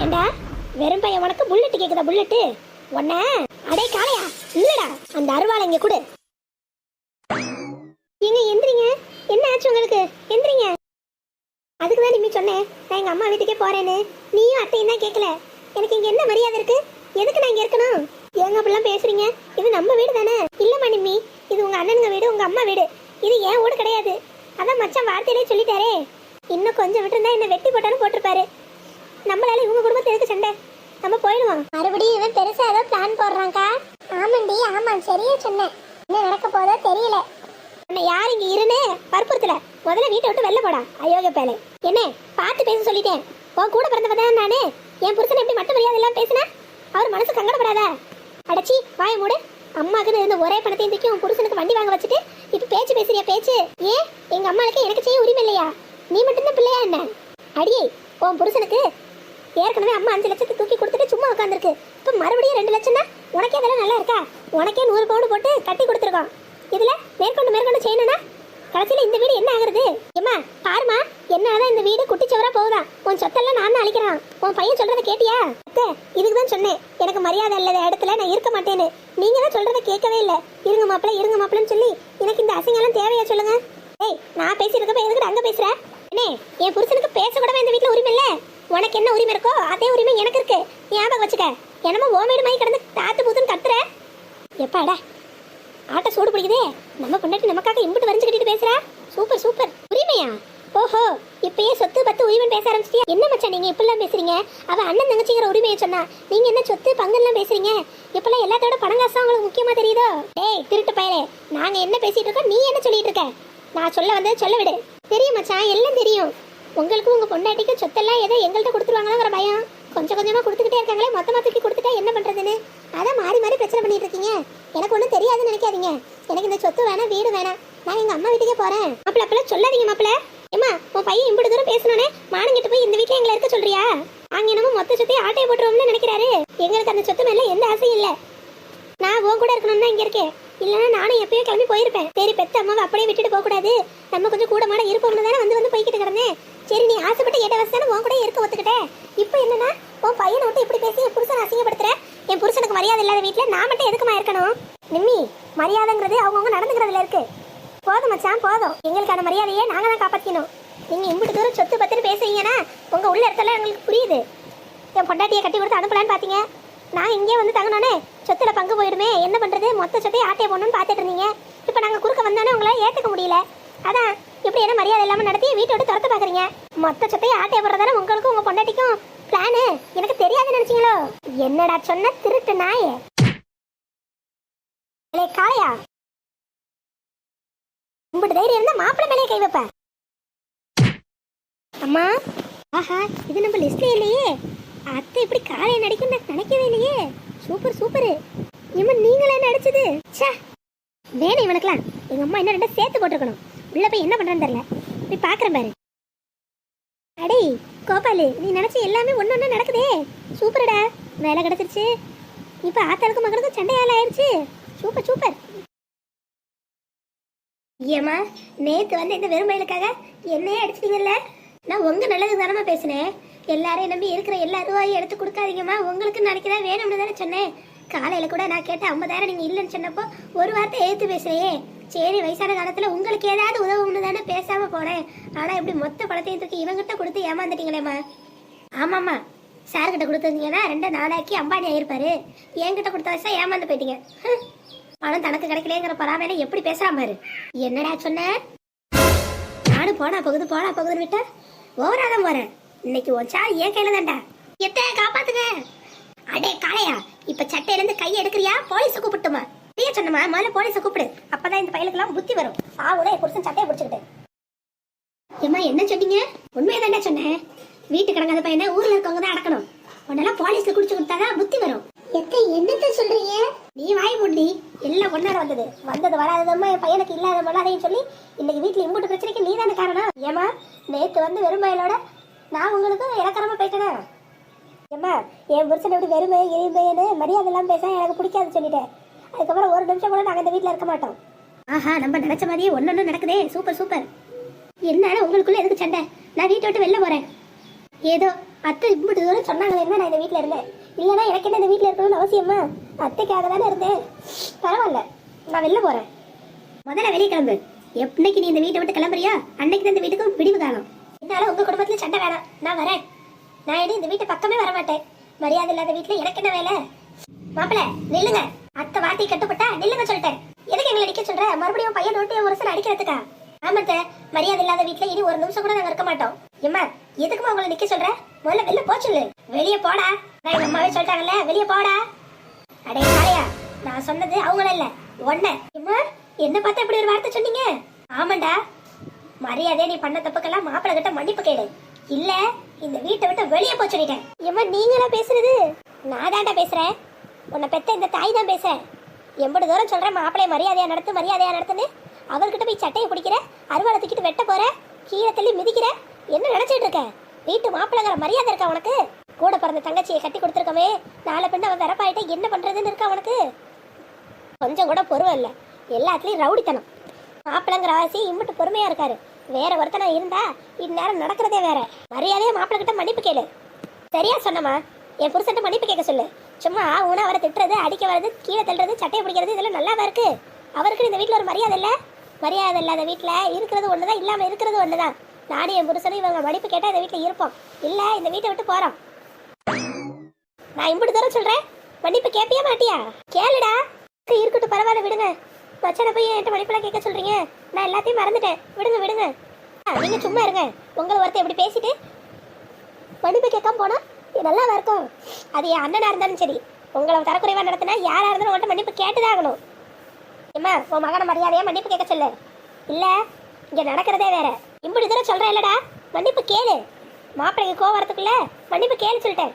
ஏண்டா? வெறும் பையன் உனக்கு புல்லட் கேக்குதா புல்லட்டு உன்ன? அடே காளையா இல்லடா. அந்த அருவாள் இங்க கொடு. ஏங்க எந்திரிங்க. என்ன ஆச்சு உங்களுக்கு? எந்திரிங்க. அதுக்கு தான் நிம்மி சொன்னேன். நான் எங்க அம்மா வீட்டுக்கே போறேன்னு. நீயும் அத்தையும் தான் கேட்கல எனக்கு இங்க என்ன மரியாதை இருக்கு? எதுக்கு நான் இங்க இருக்கணும்? ஏங்க அப்படிலாம் பேசுறீங்க? இது நம்ம வீடு தானே? இல்லம்மா நிம்மி. இது உங்க அண்ணனுங்க வீடு உங்க அம்மா வீடு. இது ஏன் வீடு கிடையாது? அதான் மச்சான் வார்த்தையிலே சொல்லிட்டாரே. இன்னும் கொஞ்சம் விட்டுருந்தா என்ன வெட்டி போட்டாலும் போட்டிருப்பாரு. நம்மளால இவங்க குடும்பத்துல எதுக்கு சண்டை? நம்ம போயிடுவோம் மறுபடியும் இவன் பெருசா ஏதோ பிளான் போடுறாங்கக்கா ஆமாண்டி ஆமா சரியா சொன்னேன். என்ன நடக்க போதோ தெரியல. உன்னை யார் இங்க இருன்னு வற்புறுத்தல. முதல்ல வீட்டை விட்டு வெளில போடா அயோக பேலை. என்ன பார்த்து பேச சொல்லிட்டேன். உன் கூட பிறந்தவ தான் நானு? என் புருஷன் எப்படி மட்டும் மரியாதை எல்லாம் பேசினா? அவர் மனசு கங்கடப்படாதா? அடச்சி வாய மூடு. அம்மாக்குன்னு இருந்த ஒரே பணத்தையும் தூக்கி உன் புருஷனுக்கு வண்டி வாங்க வச்சுட்டு இப்ப பேச்சு பேசுறியா பேச்சு? ஏன் எங்க அம்மாளுக்கு எனக்கு செய்ய உரிமை இல்லையா? நீ மட்டும்தான் பிள்ளையா என்ன? அடியே உன் புருஷனுக்கு ஏற்கனவே அம்மா அஞ்சு லட்சத்தை தூக்கி கொடுத்துட்டு சும்மா உட்காந்துருக்கு இப்போ மறுபடியும் ரெண்டு லட்சம் தான் உனக்கே இதெல்லாம் நல்லா இருக்கா? உனக்கே நூறு பவுன் போட்டு கட்டி கொடுத்துருக்கோம். இதுல மேற்கொண்டு மேற்கொண்டு செய்யணும்னா கடைசியில் இந்த வீடு என்ன ஆகுறது? ஏம்மா பாருமா என்னதான் இந்த வீடு குட்டிச்சவரா போகுதா? உன் சொத்தெல்லாம் நான் தான் அழிக்கிறான். உன் பையன் சொல்றத கேட்டியா? அத்தை இதுக்கு தான் சொன்னேன். எனக்கு மரியாதை இல்லாத இடத்துல நான் இருக்க மாட்டேன்னு. நீங்க தான் சொல்றத கேட்கவே இல்லை. இருங்க மாப்பிள்ள இருங்க மாப்பிள்ளன்னு சொல்லி எனக்கு இந்த அசிங்கம்லாம் தேவையா சொல்லுங்க? ஏய் நான் பேசியிருக்கப்ப எதுக்கு அங்க பேசுற? அண்ணே என் புருஷனுக்கு பேசக்கூடவே இந்த வீட்ல உரிமை இல்லை. உனக்கு என்ன உரிமை இருக்கோ அதே உரிமை எனக்கு இருக்கு. ஞாபகம் வச்சுக்க. என்னமோ ஓமேடு மாதிரி கிடந்து தாத்து பூத்துன்னு கத்துற. எப்பாடா? ஆட்டை சூடு பிடிக்குதே. நம்ம கொண்டாட்டி நமக்காக இம்புட்டு வரைஞ்சு கட்டிட்டு பேசுற. Super super. உரிமையா? ஓஹோ இப்பயே சொத்து பத்து உரிமை பேச ஆரம்பிச்சிட்டியா? என்ன மச்சான் நீங்க இப்பெல்லாம் பேசுறீங்க? அவ அண்ணன் தங்கச்சிங்கிற உரிமையை சொன்னா நீங்க என்ன சொத்து பங்கெல்லாம் பேசுறீங்க? இப்பெல்லாம் எல்லாத்தோட பணம் காசு உங்களுக்கு முக்கியமா தெரியுதோ? டேய் திருட்டு பயலே. நாங்க என்ன பேசிட்டு இருக்கோம் நீ என்ன சொல்லிட்டு இருக்க? நான் சொல்ல வந்தது சொல்ல விடு. தெரியும் மச்சான் எல்லாம் தெரியும். உங்களுக்கும் உங்கள் பொண்டாட்டிக்கும் சொத்தெல்லாம் ஏதோ எங்கள்கிட்ட கொடுத்துருவாங்களோங்கிற பயம். கொஞ்சம் கொஞ்சமாக கொடுத்துக்கிட்டே இருக்காங்களே மொத்தமாக தூக்கி கொடுத்துட்டா என்ன பண்ணுறதுன்னு அதான் மாறி மாறி பிரச்சனை பண்ணிட்டு இருக்கீங்க. எனக்கு ஒன்றும் தெரியாதுன்னு நினைக்காதீங்க. எனக்கு இந்த சொத்து வேணாம் வீடு வேணாம். நான் எங்கள் அம்மா வீட்டுக்கே போகிறேன் மாப்பிள அப்பெல்லாம் சொல்லாதீங்க மாப்பிள்ள ஏமா உன் பையன் இம்புட்டு தூரம் பேசணுன்னே மானங்கிட்டு போய் இந்த வீட்டில் எங்களை இருக்க சொல்றியா? அங்க என்னமோ மொத்த சொத்தையும் ஆட்டையை போட்டுருவோம்னு நினைக்கிறாரு. எங்களுக்கு அந்த சொத்து மேல எந்த ஆசையும் இல்லை. நான் உன் கூட இருக்கணும்னு தான் இங்க இருக்கேன். இல்லைன்னா நானும் எப்பயோ கிளம்பி போயிருப்பேன். சரி பெத்த அம்மாவை அப்படியே விட்டுட்டு போக கூடாது நம்ம கொஞ்சம் கூட மாட இருப்போம்னு தானே வந்து வந்து போய்கிட்டு கிடந்தேன். சரி எட்ட ஆசைப்பட்டு உன் கூட இருக்க ஒத்துக்கிட்டேன் இப்போ என்னன்னா உன் பையனை விட்டு இப்படி பேசி என் புருஷனை அசிங்கப்படுத்துற? என் புருஷனுக்கு மரியாதை இல்லாத வீட்டில் நான் மட்டும் எதுக்குமா இருக்கணும்? நிம்மி மரியாதைங்கிறது அவங்கவுங்க நடந்துக்கிறதுல இருக்கு. போதும் மச்சான் போதும். எங்களுக்கான மரியாதையை நாங்கள் தான் காப்பாத்திக்கணும். நீங்கள் இம்பிட்டு தூரம் சொத்து பத்துன்னு பேசுறீங்கன்னா உங்கள் உள்ள இடத்துல எங்களுக்கு புரியுது. என் பொண்டாட்டியை கட்டி கொடுத்து அனுப்பலான்னு பார்த்தீங்க நான் இங்கே வந்து தங்கணுனே சொத்தில் பங்கு போயிடுமே. என்ன பண்ணுறது மொத்த சொத்தையும் ஆட்டையை போடணும்னு பார்த்துட்டு இருந்தீங்க. இப்போ நாங்கள் குறுக்க வந்தானே உங்களால் ஏற்றுக்க முடியல. அதான் இப்படி என்ன மரியாதை இல்லாமல் நடத்தி வீட்டை விட்டு துரத்த பார்க்குறீங்க மொத்த சொத்தையும் ஆட்டையை போடுறதால உங்களுக்கும் உங்கள் பொண்டாட்டிக்கும் பிளானு எனக்கு தெரியாதுன்னு நினைச்சீங்களோ? என்னடா சொன்ன திருட்டு நாயே? ஏலே காளையா? உங்கள்கிட்ட தைரியம் இருந்தால் மாப்பிள்ளை மேலே கை வைப்ப. அம்மா ஆஹா இது நம்ம லிஸ்ட்ல இல்லையே. அத்தை இப்படி காலையை நடிக்கும் நான் நினைக்கவே இல்லையே. Super super. இவன் நீங்களே நடிச்சது ச்சே. வேணும் இவனுக்குலாம் எங்கள் அம்மா என்ன ரெண்டா சேர்த்து போட்டிருக்கணும். உள்ள போய் என்ன பண்றேன்னு தெரியல. போய் பாக்குறேன் பாரு. அடே கோபாலு நீ நினைச்ச எல்லாமே ஒன்று ஒன்று நடக்குதே. சூப்பர்டா. வேலை கிடச்சிருச்சு. இப்போ ஆத்தாளுக்கும் மகனுக்கும் சண்டையால் ஆயிடுச்சு சூப்பர் சூப்பர். ஏம்மா நேற்று வந்து இந்த வெறுமையிலுக்காக என்னையே அடிச்சிட்டீங்கல்ல? நான் உங்கள் நல்லது தானம்மா பேசினேன். எல்லாரையும் நம்பி இருக்கிற எல்லா ரூபாயும் எடுத்து கொடுக்காதீங்கம்மா. உங்களுக்கு நினைக்கிறேன் வேணும்னு தானே சொன்னேன். காலையில கூட நான் கேட்ட ஐம்பதாயிரம் நீங்க இல்லைன்னு சொன்னப்போ ஒரு வார்த்தை ஏத்து பேசுறையே. சரி வயசான காலத்துல உங்களுக்கு ஏதாவது உதவும்னு தானே பேசாம போனேன் ஆனா இப்படி மொத்த பணத்தையும் தூக்கி இவங்கிட்ட கொடுத்து ஏமாந்துட்டீங்களேம்மா. ஆமாம்மா சார் கிட்ட கொடுத்துருந்தீங்கன்னா ரெண்டு நாளாக்கி அம்பானி ஆயிருப்பாரு. என்கிட்ட கொடுத்த வயசா ஏமாந்து போயிட்டீங்க. ஹம். பணம் தனக்கு கிடைக்கலங்கிற பராமையில எப்படி பேசுறான் பாரு. என்னடா சொன்ன? நானும் போனா போகுது போனா போகுதுன்னு விட்டா ஓவராதான் போறேன். இன்னைக்கு உன் ஏன் கையில தான்டா. எத்த காப்பாத்துங்க. அடே காளையா இப்ப சட்டையில இருந்து கையை எடுக்கிறியா? போலீஸ கூப்பிட்டுமா? நீயே சொன்னமா முதல்ல போலீஸ கூப்பிடு. அப்பதான் இந்த பையலுக்கெல்லாம் புத்தி வரும். சாவுல என் புருஷன் சட்டையை பிடிச்சுக்கிட்டு. ஏம்மா என்ன சொன்னீங்க? உண்மையை தானே சொன்னேன். வீட்டு கிடங்காத பையனை ஊர்ல இருக்கவங்க தான் அடக்கணும். உன்னெல்லாம் போலீஸ்ல குடிச்சு கொடுத்தாதான் புத்தி வரும். எத்த என்னத்த சொல்றீங்க? நீ வாய் முடி. எல்லாம் ஒன்னார வந்தது. வந்தது வராததம்மா என் பையனுக்கு இல்லாத வராதையும் சொல்லி இன்னைக்கு வீட்டுல இம்பூட்டு பிரச்சனைக்கு நீ தானே காரணம்? ஏமா நேத்து வந்து வெறும் பயலோட நான் உங்களுக்கு இலக்கரமா போயிட்டேனா. ஏம்மா என் புருஷன் எப்படி வெறுமை எரிமைன்னு மரியாதை எல்லாம் பேச எனக்கு பிடிக்காது சொல்லிட்டேன். அதுக்கப்புறம் ஒரு நிமிஷம் கூட நாங்கள் இந்த வீட்டில் இருக்க மாட்டோம். ஆஹா நம்ம நினைச்ச மாதிரியே ஒன்னொன்னு நடக்குதே. Super super. என்ன உங்களுக்குள்ள எதுக்கு சண்டை? நான் வீட்டை விட்டு வெளில போறேன். ஏதோ அத்தை இப்படி தூரம் சொன்னாங்களே என்ன நான் இந்த வீட்டில் இருந்தேன்? இல்லைன்னா எனக்கு என்ன இந்த வீட்டில் இருக்கணும்னு அவசியமா? அத்தைக்காக தானே இருந்தேன். பரவாயில்ல நான் வெளில போகிறேன் முதல்ல வெளியே கிளம்பு. எப்பனைக்கு நீ இந்த வீட்டை விட்டு கிளம்புறியா? அன்னைக்கு இந்த வீட்டுக்கு விடிவு காணும் என்னால உங்க குடும்பத்துல சண்டை வேணாம். நான் வரேன். நான் இனி இந்த வீட்டு பக்கமே வர மாட்டேன் மரியாதை இல்லாத வீட்டுல எனக்கு என்ன வேலை? மாப்பிள நில்லுங்க. அத்தை வார்த்தை கட்டுப்பட்டா நில்லுங்க சொல்லிட்டேன். எதுக்கு எங்களை நிக்க சொல்ற? மறுபடியும் பையன் நோட்டி ஒரு சில அடிக்கிறதுக்கா ஆமாத்த மரியாதை இல்லாத வீட்டுல இனி ஒரு நிமிஷம் கூட நாங்க இருக்க மாட்டோம். எம்மா எதுக்குமா உங்களை நிக்க சொல்ற? முதல்ல வெளில போச்சுல்லு வெளியே போடா. நான் எங்க அம்மாவே சொல்லிட்டாங்கல்ல வெளியே போடா. அடே காளையா நான் சொன்னது அவங்கள இல்ல ஒன்ன எம்மா என்ன பார்த்தா இப்படி ஒரு வார்த்தை சொன்னீங்க? ஆமாண்டா. மரியாதையா நீ பண்ண தப்புக்கெல்லாம் மாப்பிள்ள கிட்ட மன்னிப்பு கேளு. இல்ல இந்த வீட்டை விட்டு வெளியே போக சொல்லிட்டேன். ஏம்மா நீங்களா பேசுறது? நான் தான்டா பேசுறேன். உன்னை பெத்த இந்த தாய் தான் பேசுறேன் எம்பது தூரம் சொல்கிறேன் மாப்பிளைய மரியாதையா நடத்து மரியாதையா நடத்துன்னு. அவர்கிட்ட போய் சட்டையை பிடிக்கிற அருவாளை தூக்கிட்டு வெட்ட போற கீழே தள்ளி மிதிக்கிற என்ன நினைச்சிட்டு இருக்க? வீட்டு மாப்பிள்ளைங்கிற மரியாதை இருக்கா உனக்கு? கூட பிறந்த தங்கச்சியை கட்டி கொடுத்துருக்கவே நாளை பின்ன அவன் வரப்பாயிட்ட என்ன பண்றதுன்னு இருக்கா உனக்கு? கொஞ்சம் கூட பொறுமை இல்லை. எல்லாத்துலயும் ரவுடித்தனம். மாப்பிள்ளைங்கிற ஆசி இம்பிட்டு பொறுமையா இருக்காரு. வேற ஒருத்தனா இருந்தா இந்நேரம் நடக்கிறதே வேற. மரியாதையே மாப்பிள்ள கிட்ட மன்னிப்பு கேளு. சரியா சொன்னமா என் புருஷன் மன்னிப்பு கேட்க சொல்லு. சும்மா ஊனா அவரை திட்டுறது அடிக்க வர்றது கீழே தள்ளுறது சட்டையை பிடிக்கிறது இதெல்லாம் நல்லாவா இருக்கு? அவருக்கு இந்த வீட்டில் ஒரு மரியாதை இல்லை? மரியாதை இல்லாத வீட்டில் இருக்கிறது ஒண்ணுதான் இல்லாம இருக்கிறது ஒண்ணுதான். நானும் என் புருஷனும் இவங்க மன்னிப்பு கேட்டா இந்த வீட்டில் இருப்போம். இல்ல இந்த வீட்டை விட்டு போறோம். நான் இப்படி தூரம் சொல்றேன். மன்னிப்பு கேட்பியா மாட்டியா? கேளுடா. இருக்கட்டும் பரவாயில்ல விடுங்க. மச்சான போய் என்கிட்ட மன்னிப்புலாம் கேட்க சொல்றீங்க? நான் எல்லாத்தையும் மறந்துட்டேன். விடுங்க விடுங்க. ஆ, நீங்க சும்மா இருங்க. உங்களை ஒருத்தர் இப்படி பேசிட்டு மன்னிப்பு கேட்காம போனா நல்லா நல்லாவா இருக்கும். அது என் அண்ணனா இருந்தாலும் சரி உங்களை தரக்குறைவா நடத்தினா யாரா இருந்தாலும் உங்கள்கிட்ட மன்னிப்பு கேட்டுதான் ஆகணும். ஏம்மா உன் மகனை மரியாதையா மன்னிப்பு கேட்க சொல்லு? இல்ல இங்க நடக்கிறதே வேற. இப்படி தூரம் சொல்றேன் இல்லடா. மன்னிப்பு கேளு. மாப்பிள்ளைக்கு கோவம் வரதுக்குள்ள மன்னிப்பு கேளு சொல்லிட்டேன்.